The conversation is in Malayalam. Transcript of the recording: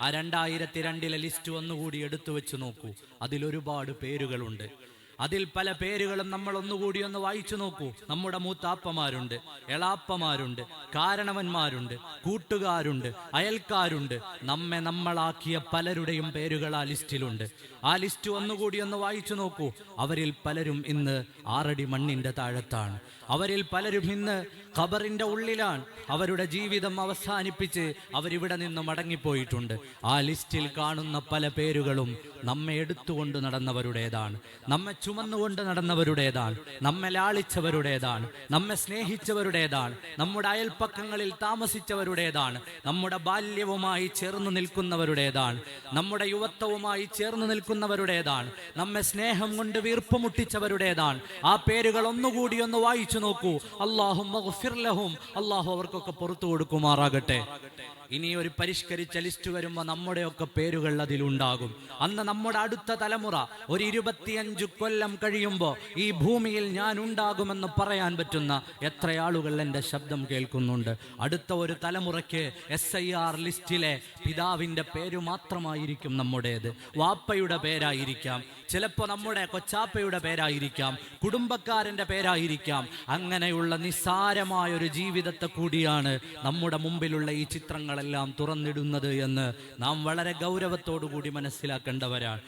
ആ രണ്ടായിരത്തി രണ്ടിലെ ലിസ്റ്റ് ഒന്നുകൂടി എടുത്തു വെച്ച് നോക്കൂ. അതിലൊരുപാട് പേരുകളുണ്ട്. അതിൽ പല പേരുകളും നമ്മൾ ഒന്നുകൂടി ഒന്ന് വായിച്ചു നോക്കൂ. നമ്മുടെ മൂത്താപ്പമാരുണ്ട് എളാപ്പമാരുണ്ട് കാരണവന്മാരുണ്ട് കൂട്ടുകാരുണ്ട് അയൽക്കാരുണ്ട്. നമ്മെ നമ്മളാക്കിയ പലരുടെയും പേരുകൾ ആ ലിസ്റ്റിലുണ്ട്. ആ ലിസ്റ്റ് ഒന്നുകൂടി ഒന്ന് വായിച്ചു നോക്കൂ. അവരിൽ പലരും ഇന്ന് ആറടി മണ്ണിന്റെ താഴത്താണ്. അവരിൽ പലരും ഇന്ന് ഖബറിന്റെ ഉള്ളിലാണ്. അവരുടെ ജീവിതം അവസാനിപ്പിച്ച് അവരിവിടെ നിന്ന് മടങ്ങിപ്പോയിട്ടുണ്ട്. ആ ലിസ്റ്റിൽ കാണുന്ന പല പേരുകളും നമ്മെ എടുത്തുകൊണ്ട് നടന്നവരുടേതാണ്. നമ്മെ ചുമന്നുകൊണ്ട് നടന്നവരുടേതാണ്. നമ്മെ ലാളിച്ചവരുടേതാണ്. നമ്മെ സ്നേഹിച്ചവരുടേതാണ്. നമ്മുടെ അയൽപ്പക്കങ്ങളിൽ താമസിച്ചവരുടേതാണ്. നമ്മുടെ ബാല്യവുമായി ചേർന്ന് നിൽക്കുന്നവരുടേതാണ്. നമ്മുടെ യുവത്വവുമായി ചേർന്ന് നിൽക്കുന്നവരുടേതാണ്. നമ്മെ സ്നേഹം കൊണ്ട് വീർപ്പുമുട്ടിച്ചവരുടേതാണ്. ആ പേരുകൾ ഒന്നുകൂടി ഒന്ന് വായിച്ചു നോക്കൂ. അള്ളാഹു അള്ളാഹു അവർക്കൊക്കെ പുറത്തു കൊടുക്കുമാറാകട്ടെ. ഇനി ഒരു പരിഷ്കരിച്ച ലിസ്റ്റ് വരുമ്പോൾ നമ്മുടെയൊക്കെ പേരുകൾ അതിലുണ്ടാകും. അന്ന് നമ്മുടെ അടുത്ത തലമുറ ഒരു ഇരുപത്തിയഞ്ചു കൊല്ലം കഴിയുമ്പോൾ ഈ ഭൂമിയിൽ ഞാൻ ഉണ്ടാകുമെന്ന് പറയാൻ പറ്റുന്ന എത്ര ആളുകൾ എന്റെ ശബ്ദം കേൾക്കുന്നുണ്ട്. അടുത്ത ഒരു തലമുറയ്ക്ക് എസ് ഐ ആർ ലിസ്റ്റിലെ പിതാവിന്റെ പേര് മാത്രമായിരിക്കും നമ്മുടേത്. വാപ്പയുടെ പേരായിരിക്കാം. ചിലപ്പോൾ നമ്മുടെ കൊച്ചാപ്പയുടെ പേരായിരിക്കാം കുടുംബക്കാരന്റെ പേരായിരിക്കാം. അങ്ങനെയുള്ള നിസ്സാരമായ ഒരു ജീവിതത്തെ കൂടിയാണ് നമ്മുടെ മുമ്പിലുള്ള ഈ ചിത്രങ്ങളെല്ലാം തുറന്നിടുന്നത് എന്ന് നാം വളരെ ഗൗരവത്തോടു കൂടി മനസ്സിലാക്കേണ്ടവരാണ്.